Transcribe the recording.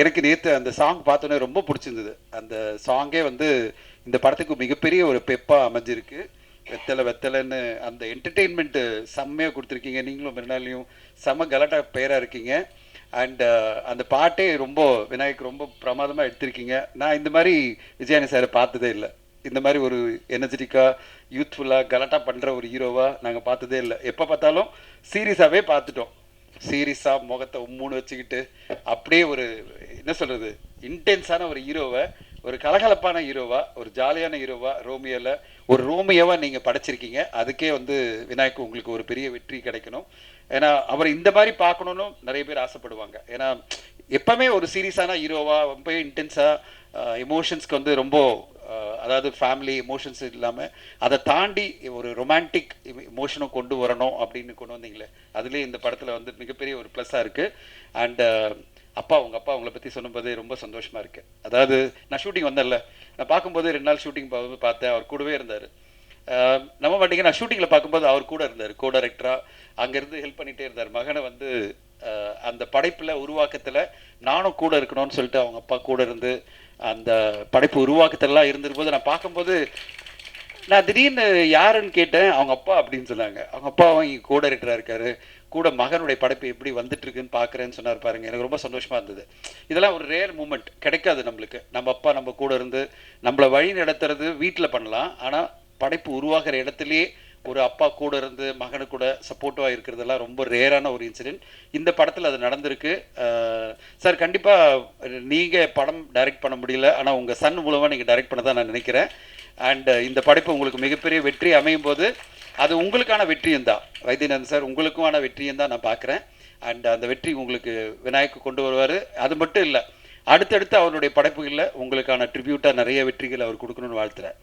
எனக்கு நேற்று அந்த சாங் பார்த்தோன்னே ரொம்ப பிடிச்சிருந்தது. அந்த சாங்கே வந்து இந்த படத்துக்கு மிகப்பெரிய ஒரு பெப்பாக அமைஞ்சிருக்கு. வெத்தலை வெத்தலைன்னு அந்த என்டர்டெயின்மெண்ட்டு செம்மையாக கொடுத்துருக்கீங்க. நீங்களும் மறுநாளையும் செம்ம கலாட்டா பேராக இருக்கீங்க. அண்ட் அந்த பாட்டே ரொம்ப விநாயக் ரொம்ப பிரமாதமாக எடுத்திருக்கீங்க. நான் இந்த மாதிரி விஜயானி சாரை பார்த்ததே இல்லை. இந்த மாதிரி ஒரு எனர்ஜெட்டிக்காக யூத்ஃபுல்லாக கலாட்டா பண்ணுற ஒரு ஹீரோவாக நாங்கள் பார்த்ததே இல்லை. எப்போ பார்த்தாலும் சீரியஸாகவே பார்த்துட்டோம். சீரியஸாக முகத்தை உம்முன்னு வச்சுக்கிட்டு அப்படியே ஒரு என்ன சொல்கிறது இன்டென்ஸான ஒரு ஹீரோவை ஒரு கலகலப்பான ஹீரோவா ஒரு ஜாலியான ஹீரோவா ரோமியோவில் ஒரு ரோமியோவா நீங்கள் படைச்சிருக்கீங்க. அதுக்கே வந்து விநாயக் உங்களுக்கு ஒரு பெரிய வெற்றி கிடைக்கணும். ஏன்னா அவர் இந்த மாதிரி பார்க்கணுன்னு நிறைய பேர் ஆசைப்படுவாங்க. ஏன்னா எப்பவுமே ஒரு சீரியஸான ஹீரோவா ரொம்ப இன்டென்ஸாக எமோஷன்ஸ்க்கு வந்து ரொம்ப அதாவது ஃபேமிலி எமோஷன்ஸ் இல்லாமல் அதை தாண்டி ஒரு ரொமான்டிக் எமோஷனும் கொண்டு வரணும் அப்படின்னு கொண்டு வந்தீங்களே அதுலேயே இந்த படத்தில் வந்து மிகப்பெரிய ஒரு ப்ளஸ்ஸாக இருக்குது அண்டு uh, அப்பா உங்கள் அப்பா உங்களை பற்றி சொல்லும்போது ரொம்ப சந்தோஷமாக இருக்கு. அதாவது நான் ஷூட்டிங் வந்தேன்ல நான் பார்க்கும்போது ரெண்டு நாள் ஷூட்டிங் பார்த்தேன் அவர் கூடவே இருந்தார். Uh, நம்ம மாட்டீங்க நான் ஷூட்டிங்கில் பார்க்கும்போது அவர் கூட இருந்தார் கோ டைரக்டராக அங்கேருந்து ஹெல்ப் பண்ணிகிட்டே இருந்தார். மகனை வந்து uh, அந்த படைப்பில் உருவாக்கத்தில் நானும் கூட இருக்கணும்னு சொல்லிட்டு அவங்க அப்பா கூட இருந்து அந்த படைப்பு உருவாக்கத்திலலாம் இருந்திருக்கும்போது நான் பார்க்கும்போது நான் திடீர்னு யாருன்னு கேட்டேன் அவங்க அப்பா அப்படின்னு சொன்னாங்க. அவங்க அப்பாவும் இங்கே கூட ரைட்டராக இருக்காரு. கூட மகனுடைய படைப்பு எப்படி வந்துட்டு இருக்குன்னு பார்க்குறேன்னு சொன்னார் பாருங்க. எனக்கு ரொம்ப சந்தோஷமாக இருந்தது. இதெல்லாம் ஒரு ரேர் மூமெண்ட் கிடைக்காது நம்மளுக்கு. நம்ம அப்பா நம்ம கூட இருந்து நம்மளை வழி நடத்துறது வீட்டில் பண்ணலாம். ஆனால் படைப்பு உருவாகிற இடத்துலையே ஒரு அப்பா கூட இருந்து மகனு கூட சப்போர்ட்டிவாக இருக்கிறதெல்லாம் ரொம்ப ரேரான ஒரு இன்சிடென்ட் இந்த படத்தில் அது நடந்திருக்கு. சார் கண்டிப்பாக நீங்கள் படம் டைரக்ட் பண்ண முடியல. ஆனால் உங்கள் சன் மூலமாக நீங்கள் டைரக்ட் பண்ண தான் நான் நினைக்கிறேன். அண்ட் இந்த படைப்பு உங்களுக்கு மிகப்பெரிய வெற்றி அமையும் போது அது உங்களுக்கான வெற்றியும் தான். வைத்தியநாதன் சார் உங்களுக்குமான வெற்றியும் தான் நான் பார்க்குறேன். அண்ட் அந்த வெற்றி உங்களுக்கு விநாயக்கு கொண்டு வருவார். அது மட்டும் இல்லை அடுத்தடுத்து அவருடைய படைப்புகளில் உங்களுக்கான ட்ரிபியூட்டாக நிறைய வெற்றிகள் அவர் கொடுக்கணும்னு வாழ்த்துறேன்.